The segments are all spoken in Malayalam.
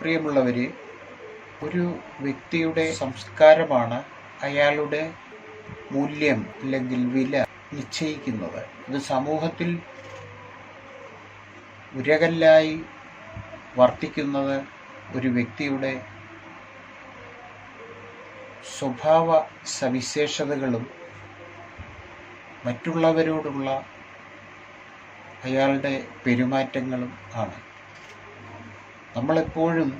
പ്രിയമുള്ളവർ ഒരു വ്യക്തിയുടെ സംസ്കാരമാണ് അയാളുടെ മൂല്യം അല്ലെങ്കിൽ വില നിശ്ചയിക്കുന്നത്. ഇത് സമൂഹത്തിൽ ഉരകല്ലായി വർത്തിക്കുന്നത് ഒരു വ്യക്തിയുടെ സ്വഭാവ സവിശേഷതകളും മറ്റുള്ളവരോടുള്ള അയാളുടെ പെരുമാറ്റങ്ങളും ആണ്. നമ്മളെപ്പോഴും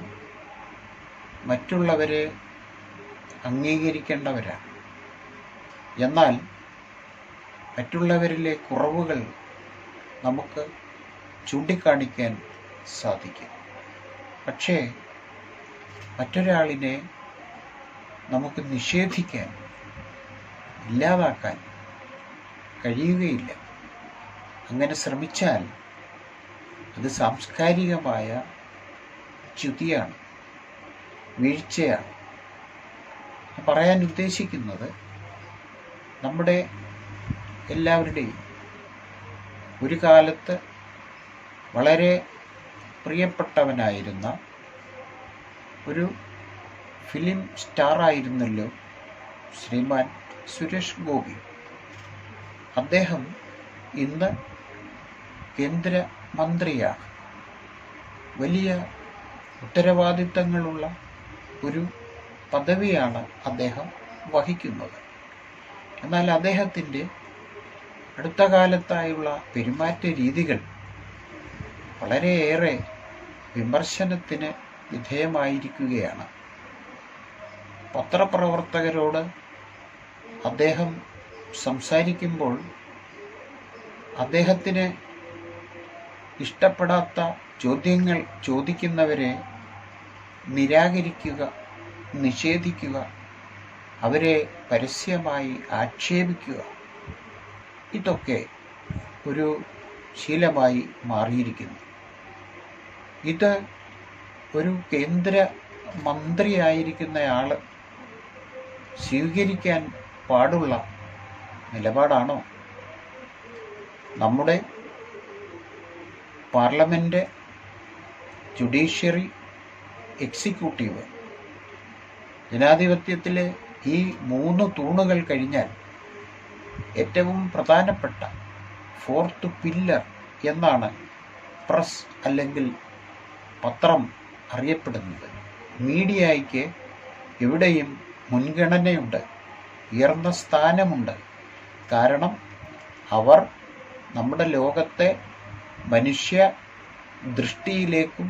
മറ്റുള്ളവരെ അംഗീകരിക്കേണ്ടവരാണ്. എന്നാൽ മറ്റുള്ളവരിലെ കുറവുകൾ നമുക്ക് ചൂണ്ടിക്കാണിക്കാൻ സാധിക്കും. പക്ഷേ മറ്റൊരാളിനെ നമുക്ക് നിഷേധിക്കാൻ ഇല്ലാതാക്കാൻ കഴിയുകയില്ല. അങ്ങനെ ശ്രമിച്ചാൽ അത് സാംസ്കാരികമായ ച്യുതിയാണ് വീഴ്ചയാണ്. പറയാൻ ഉദ്ദേശിക്കുന്നത് നമ്മുടെ എല്ലാവരുടെയും ഒരു കാലത്ത് വളരെ പ്രിയപ്പെട്ടവനായിരുന്ന ഒരു ഫിലിം സ്റ്റാറായിരുന്നല്ലോ ശ്രീമാൻ സുരേഷ് ഗോപി. അദ്ദേഹം ഇന്ന് കേന്ദ്രമന്ത്രിയാണ്. വലിയ ഉത്തരവാദിത്തങ്ങളുള്ള ഒരു പദവിയാണ് അദ്ദേഹം വഹിക്കുന്നത്. എന്നാൽ അദ്ദേഹത്തിന്റെ അടുത്ത കാലത്തായുള്ള പെരുമാറ്റ രീതികൾ വളരെയേറെ വിമർശനത്തിന് വിധേയമായിരിക്കുകയാണ്. പത്രപ്രവർത്തകരോട് അദ്ദേഹം സംസാരിക്കുമ്പോൾ അദ്ദേഹത്തിന് ഇഷ്ടപ്പെടാത്ത ചോദ്യങ്ങൾ ചോദിക്കുന്നവരെ നിരാകരിക്കുക നിഷേധിക്കുക അവരെ പരസ്യമായി ആക്ഷേപിക്കുക ഇതൊക്കെ ഒരു ശീലമായി മാറിയിരിക്കുന്നു. ഇത് ഒരു കേന്ദ്ര മന്ത്രിയായിരിക്കുന്നയാൾ സ്വീകരിക്കാൻ പാടുള്ള നിലപാടാണോ? നമ്മുടെ പാർലമെന്റ് ജുഡീഷ്യറി എക്സിക്യൂട്ടീവ് ജനാധിപത്യത്തിലെ ഈ മൂന്ന് തൂണുകൾ കഴിഞ്ഞാൽ ഏറ്റവും പ്രധാനപ്പെട്ട ഫോർത്ത് പില്ലർ എന്നാണ് പ്രസ് അല്ലെങ്കിൽ പത്രം അറിയപ്പെടുന്നത്. മീഡിയയ്ക്ക് എവിടെയും മുൻഗണനയുണ്ട് ഉയർന്ന സ്ഥാനമുണ്ട്. കാരണം അവർ നമ്മുടെ ലോകത്തെ മനുഷ്യ ദൃഷ്ടിയിലേക്കും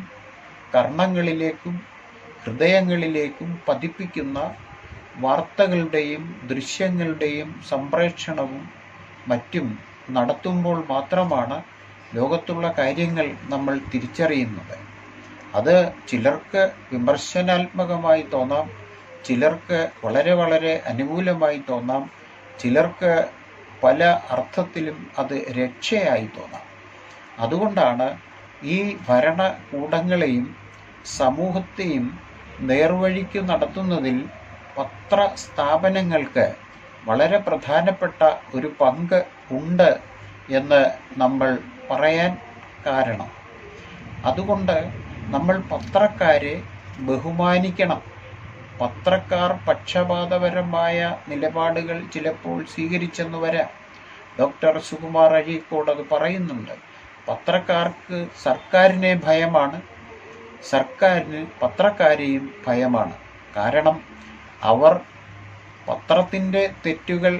കർണങ്ങളിലേക്കും ഹൃദയങ്ങളിലേക്കും പതിപ്പിക്കുന്ന വാർത്തകളുടെയും ദൃശ്യങ്ങളുടെയും സംപ്രേക്ഷണവും മറ്റും നടത്തുമ്പോൾ മാത്രമാണ് ലോകത്തുള്ള കാര്യങ്ങൾ നമ്മൾ തിരിച്ചറിയുന്നത്. അത് ചിലർക്ക് വിമർശനാത്മകമായി തോന്നാം ചിലർക്ക് വളരെ വളരെ അനുകൂലമായി തോന്നാം ചിലർക്ക് പല അർത്ഥത്തിലും അത് രക്ഷയായി തോന്നാം. അതുകൊണ്ടാണ് ഈ ഭരണകൂടങ്ങളെയും സമൂഹത്തെയും നേർവഴിക്ക് നടത്തുന്നതിൽ പത്ര സ്ഥാപനങ്ങൾക്ക് വളരെ പ്രധാനപ്പെട്ട ഒരു പങ്ക് ഉണ്ട് എന്ന് നമ്മൾ പറയാൻ കാരണം. അതുകൊണ്ട് നമ്മൾ പത്രക്കാരെ ബഹുമാനിക്കണം. പത്രക്കാർ പക്ഷപാതപരമായ നിലപാടുകൾ ചിലപ്പോൾ സ്വീകരിച്ചെന്ന് വരാം. ഡോക്ടർ സുകുമാർ അഴീക്കോട് അത് പറയുന്നുണ്ട്. പത്രക്കാർക്ക് സർക്കാരിനെ ഭയമാണ് സർക്കാരിന് പത്രക്കാരെയും ഭയമാണ്. കാരണം അവർ പത്രത്തിന്റെ തെറ്റുകൾ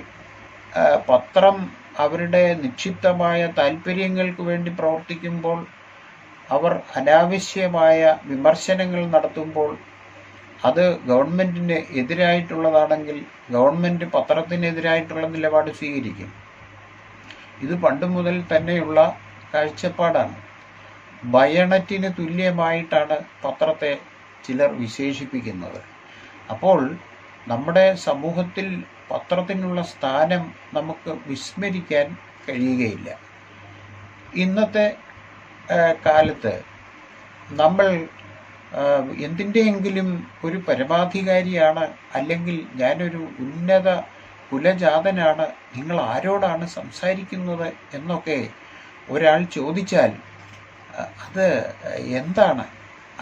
പത്രം അവരുടെ നിക്ഷിപ്തമായ താല്പര്യങ്ങൾക്ക് വേണ്ടി പ്രവർത്തിക്കുമ്പോൾ അവർ അനാവശ്യമായ വിമർശനങ്ങൾ നടത്തുമ്പോൾ അത് ഗവൺമെന്റിന് എതിരായിട്ടുള്ളതാണെങ്കിൽ ഗവൺമെന്റ് പത്രത്തിനെതിരായിട്ടുള്ള നിലപാട് സ്വീകരിക്കും. ഇത് പണ്ട് മുതൽ തന്നെയുള്ള കാഴ്ചപ്പാടാണ്. ബയണറ്റിന് തുല്യമായിട്ടാണ് പത്രത്തെ ചിലർ വിശേഷിപ്പിക്കുന്നത്. അപ്പോൾ നമ്മുടെ സമൂഹത്തിൽ പത്രത്തിനുള്ള സ്ഥാനം നമുക്ക് വിസ്മരിക്കാൻ കഴിയുകയില്ല. ഇന്നത്തെ കാലത്ത് നമ്മൾ എന്തിന്റെയെങ്കിലും ഒരു പരമാധികാരിയാണ് അല്ലെങ്കിൽ ഞാനൊരു ഉന്നത കുലജാതനാണ് നിങ്ങൾ ആരോടാണ് സംസാരിക്കുന്നത് എന്നൊക്കെ ഒരാൾ ചോദിച്ചാൽ അത് എന്താണ്?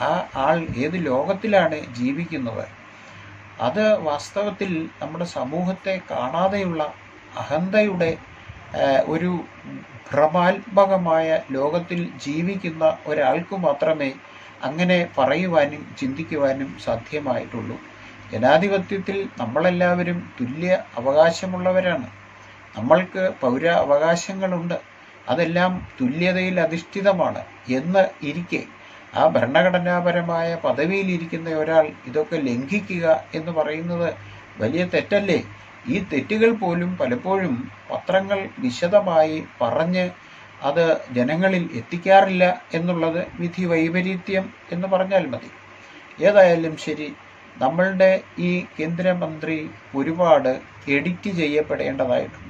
ആ ആൾ ഏത് ലോകത്തിലാണ് ജീവിക്കുന്നത് അത് വാസ്തവത്തിൽ നമ്മുടെ സമൂഹത്തെ കാണാതെയുള്ള അഹന്തയുടെ ഒരു ഭ്രമാത്മകമായ ലോകത്തിൽ ജീവിക്കുന്ന ഒരാൾക്ക് മാത്രമേ അങ്ങനെ പറയുവാനും ചിന്തിക്കുവാനും സാധ്യമായിട്ടുള്ളൂ. ജനാധിപത്യത്തിൽ നമ്മളെല്ലാവരും തുല്യ അവകാശമുള്ളവരാണ്. നമ്മൾക്ക് പൗര അവകാശങ്ങളുണ്ട് അതെല്ലാം തുല്യതയിൽ അധിഷ്ഠിതമാണ് എന്ന് ഇരിക്കെ. ആ ഭരണഘടനാപരമായ പദവിയിലിരിക്കുന്ന ഒരാൾ ഇതൊക്കെ ലംഘിക്കുക എന്ന് പറയുന്നത് വലിയ തെറ്റല്ലേ? ഈ തെറ്റുകൾ പോലും പലപ്പോഴും പത്രങ്ങൾ വിശദമായി പറഞ്ഞ് അത് ജനങ്ങളിൽ എത്തിക്കാറില്ല എന്നുള്ളത് വിധി വൈപരീത്യം എന്ന് പറഞ്ഞാൽ മതി. ഏതായാലും ശരി നമ്മളുടെ ഈ കേന്ദ്രമന്ത്രി ഒരുപാട് എഡിറ്റ് ചെയ്യപ്പെടേണ്ടതായിട്ടുണ്ട്.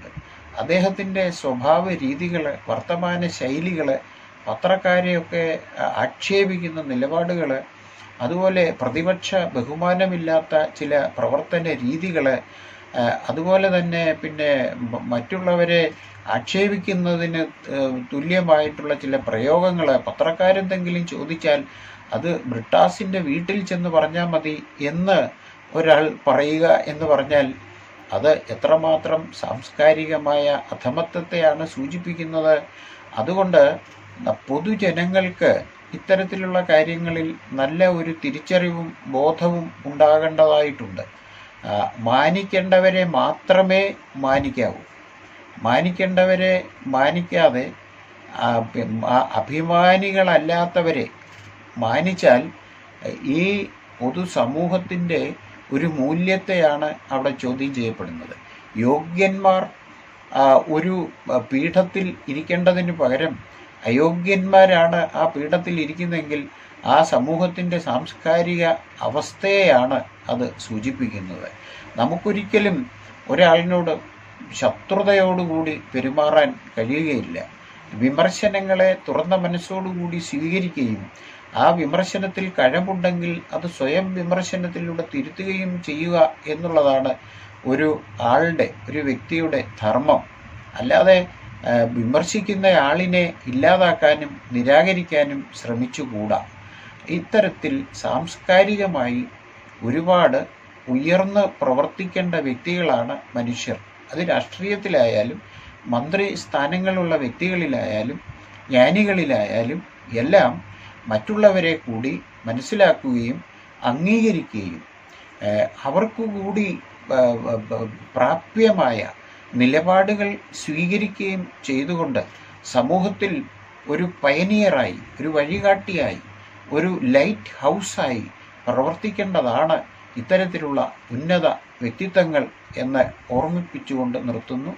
അദ്ദേഹത്തിന്റെ സ്വഭാവ രീതികൾ വർത്തമാന ശൈലികൾ പത്രക്കാരെയൊക്കെ ആക്ഷേപിക്കുന്ന നിലപാടുകൾ അതുപോലെ പ്രതിപക്ഷ ബഹുമാനമില്ലാത്ത ചില പ്രവർത്തന രീതികൾ അതുപോലെ തന്നെ പിന്നെ മറ്റുള്ളവരെ ആക്ഷേപിക്കുന്നതിന് തുല്യമായിട്ടുള്ള ചില പ്രയോഗങ്ങൾ പത്രക്കാരെന്തെങ്കിലും ചോദിച്ചാൽ അത് ബ്രിട്ടാസിന്റെ വീട്ടിൽ ചെന്ന് പറഞ്ഞാൽ മതി എന്ന് ഒരാൾ പറയുക എന്ന് പറഞ്ഞാൽ അത് എത്രമാത്രം സാംസ്കാരികമായ അധമത്വത്തെയാണ് സൂചിപ്പിക്കുന്നത്. അതുകൊണ്ട് പൊതുജനങ്ങൾക്ക് ഇത്തരത്തിലുള്ള കാര്യങ്ങളിൽ നല്ല ഒരു തിരിച്ചറിവും ബോധവും ഉണ്ടാകേണ്ടതായിട്ടുണ്ട്. മാനിക്കേണ്ടവരെ മാത്രമേ മാനിക്കാവൂ. മാനിക്കേണ്ടവരെ മാനിക്കാതെ അഭിമാനികളല്ലാത്തവരെ മാനിച്ചാൽ ഈ പൊതുസമൂഹത്തിന്റെ ഒരു മൂല്യത്തെയാണ് അവിടെ ചോദ്യം ചെയ്യപ്പെടുന്നത്. യോഗ്യന്മാർ ഒരു പീഠത്തിൽ ഇരിക്കേണ്ടതിന് പകരം അയോഗ്യന്മാരാണ് ആ പീഠത്തിൽ ഇരിക്കുന്നതെങ്കിൽ ആ സമൂഹത്തിന്റെ സാംസ്കാരിക അവസ്ഥയെയാണ് അത് സൂചിപ്പിക്കുന്നത്. നമുക്കൊരിക്കലും ഒരാളിനോട് ശത്രുതയോടുകൂടി പെരുമാറാൻ കഴിയുകയില്ല. വിമർശനങ്ങളെ തുറന്ന മനസ്സോടുകൂടി സ്വീകരിക്കുകയും ആ വിമർശനത്തിൽ കഴമ്പുണ്ടെങ്കിൽ അത് സ്വയം വിമർശനത്തിലൂടെ തിരുത്തുകയും ചെയ്യുക എന്നുള്ളതാണ് ഒരു ആളുടെ ഒരു വ്യക്തിയുടെ ധർമ്മം. അല്ലാതെ വിമർശിക്കുന്ന ആളിനെ ഇല്ലാതാക്കാനും നിരാകരിക്കാനും ശ്രമിച്ചുകൂടാ. ഇത്തരത്തിൽ സാംസ്കാരികമായി ഒരുപാട് ഉയർന്ന് പ്രവർത്തിക്കേണ്ട വ്യക്തികളാണ് മനുഷ്യർ. അത് രാഷ്ട്രീയത്തിലായാലും മന്ത്രി സ്ഥാനങ്ങളുള്ള വ്യക്തികളിലായാലും ജ്ഞാനികളിലായാലും എല്ലാം മറ്റുള്ളവരെ കൂടി മനസ്സിലാക്കുകയും അംഗീകരിക്കുകയും അവർക്ക് കൂടി പ്രാപ്യമായ നിലപാടുകൾ സ്വീകരിക്കുകയും ചെയ്തുകൊണ്ട് സമൂഹത്തിൽ ഒരു പയനിയറായി ഒരു വഴികാട്ടിയായി ഒരു ലൈറ്റ് ഹൗസായി പ്രവർത്തിക്കേണ്ടതാണ് ഇത്തരത്തിലുള്ള ഉന്നത വ്യക്തിത്വങ്ങൾ എന്ന് ഓർമ്മിപ്പിച്ചുകൊണ്ട് നിർത്തുന്നു.